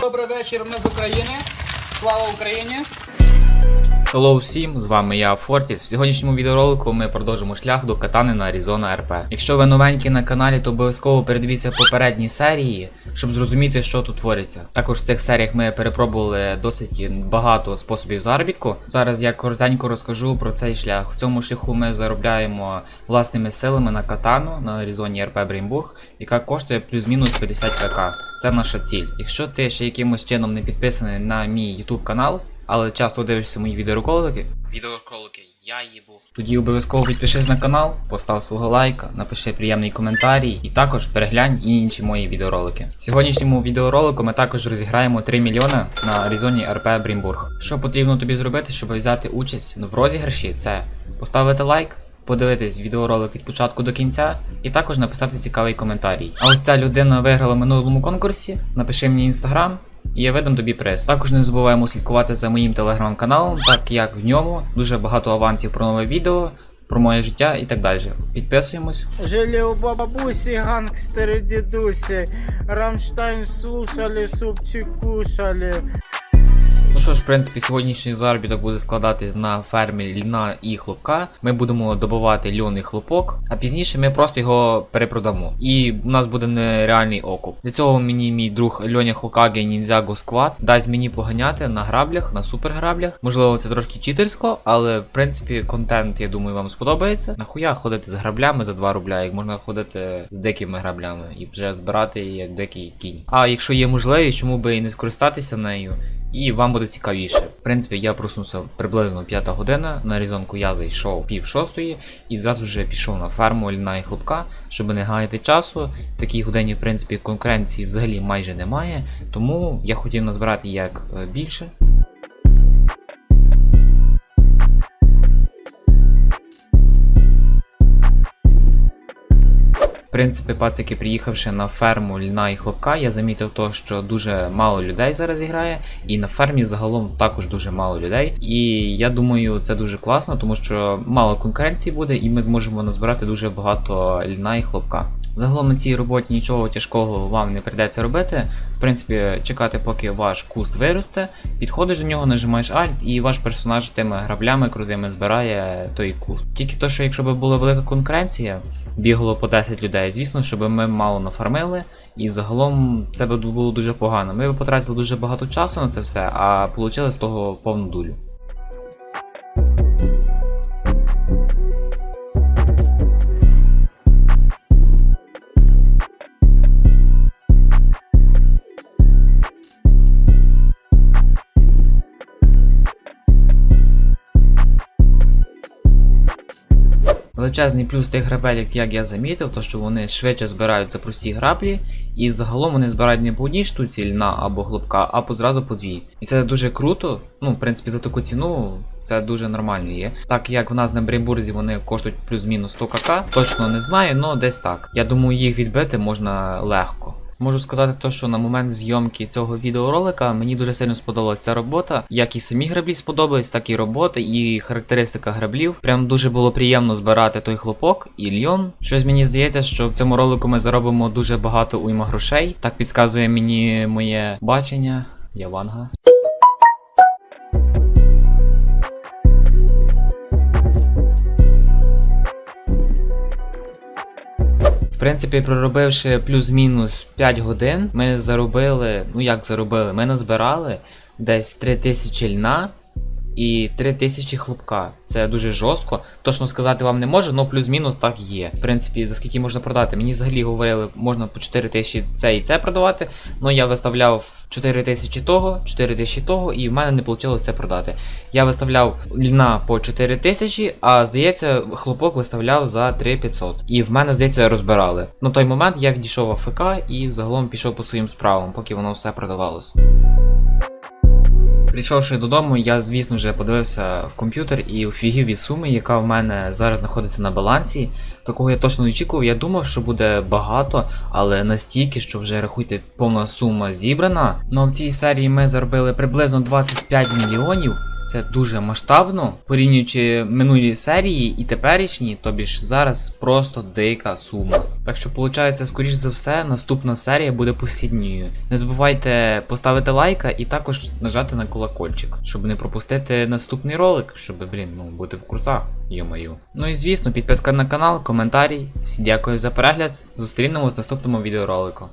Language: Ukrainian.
Добрий вечір, ми з України. Слава Україні! Hello всім, з вами я Фортіс. В сьогоднішньому відеоролику ми продовжимо шлях до катани на Arizona RP. Якщо ви новенькі на каналі, то обов'язково передивіться попередні серії, щоб зрозуміти, що тут твориться. Також в цих серіях ми перепробували досить багато способів заробітку. Зараз я коротенько розкажу про цей шлях. В цьому шляху ми заробляємо власними силами на катану на Arizona RP Брейнбург, яка коштує плюс-мінус 50 кк. Це наша ціль. Якщо ти ще якимось чином не підписаний на мій YouTube канал, але часто дивишся мої відеоролики. Відеоролики я їбу. Тоді обов'язково підпишись на канал, постав свого лайка, напиши приємний коментарій і також переглянь і інші мої відеоролики. В сьогоднішньому відеоролику ми також розіграємо 3 мільйони на Arizona RP Брімбург. Що потрібно тобі зробити, щоб взяти участь в розіграші? Це поставити лайк. Подивитись відеоролик від початку до кінця і також написати цікавий коментарій. А ось ця людина виграла в минулому конкурсі. Напиши мені інстаграм, і я ведам тобі прес. Також не забуваємо слідкувати за моїм телеграм-каналом, так як в ньому дуже багато авансів про нове відео, про моє життя і так далі. Підписуємось. Жили у бабусі, гангстери, дідусі, Рамштайн слушали, супчик кушали. Ну що ж, в принципі, сьогоднішній заробіток буде складатись на фермі льна і хлопка. Ми будемо добувати льон і хлопок, а пізніше ми просто його перепродамо. І у нас буде нереальний окуп. Для цього мені мій друг Льоня Хокаге Ніндзяго Сквад дасть мені поганяти на граблях, на суперграблях. Можливо, це трошки читерсько, але в принципі контент, я думаю, вам сподобається. Нахуя ходити з граблями за 2 рубля, як можна ходити з дикими граблями і вже збирати як дикий кінь. А якщо є можливість, чому би і не скористатися нею? І вам буде цікавіше. В принципі, я проснувся приблизно 5 година. На різонку я зайшов пів шостої і зразу вже пішов на ферму льна і хлопка, щоб не гаяти часу. В такій годині, в принципі, конкуренції взагалі майже немає. Тому я хотів назбирати як е, більше. В принципі, пацики, приїхавши на ферму льна і хлопка, я замітив то, що дуже мало людей зараз грає, і на фермі загалом також дуже мало людей. І я думаю, це дуже класно, тому що мало конкуренції буде, і ми зможемо назбирати дуже багато льна і хлопка. Загалом на цій роботі нічого тяжкого вам не прийдеться робити. В принципі, чекати, поки ваш куст виросте, підходиш до нього, нажимаєш Alt, і ваш персонаж тими граблями крутими збирає той куст. Тільки то, що якщо б була велика конкуренція, бігало по 10 людей, звісно, щоб ми мало нафармили, і загалом це би було дуже погано. Ми потратили дуже багато часу на це все, а отримали з того повну дулю. Величезний плюс тих грабель, як я замітив, то що вони швидше збирають за прості граблі, і загалом вони збирають не по одній штуці льна або хлопка, а по зразу по дві. І це дуже круто. Ну, в принципі, за таку ціну це дуже нормально є. Так як в нас на Брейбурзі вони коштують плюс-мінус 100 кк, точно не знаю, але десь так. Я думаю, їх відбити можна легко. Можу сказати, то, що на момент зйомки цього відеоролика мені дуже сильно сподобалася ця робота. Як і самі граблі сподобались, так і роботи, і характеристика граблів. Прям дуже було приємно збирати той хлопок і льон. Щось мені здається, що в цьому ролику ми заробимо дуже багато уйма грошей. Так підказує мені моє бачення. Я Принципі, проробивши плюс-мінус 5 годин, ми заробили, ну як заробили, ми назбирали десь 3000 льна і 3000 хлопка. Це дуже жорстко. Точно сказати вам не можу, але плюс-мінус так є. В принципі, за скільки можна продати. Мені взагалі говорили, можна по 4000 це і це продавати. Ну я виставляв 4000 того, 4000 того, і в мене не вийшло це продати. Я виставляв льна по 4000, а здається, хлопок виставляв за 3500. І в мене, здається, розбирали. На той момент я відійшов АФК і загалом пішов по своїм справам, поки воно все продавалось. Прийшовши додому, я, звісно, вже подивився в комп'ютер і офігів від суми, яка в мене зараз знаходиться на балансі. Такого я точно не очікував. Я думав, що буде багато, але настільки, що вже рахуйте, повна сума зібрана. Ну а в цій серії ми заробили приблизно 25 мільйонів. Це дуже масштабно, порівнюючи минулі серії і теперішні, тобі ж зараз просто дика сума. Так що, виходить, скоріш за все, наступна серія буде посідньою. Не забувайте поставити лайка і також нажати на колокольчик, щоб не пропустити наступний ролик, щоб, блін, ну, бути в курсах, йо-маю. Ну і звісно, підписка на канал, коментарі. Всі дякую за перегляд. Зустрінемось в наступному відеоролику.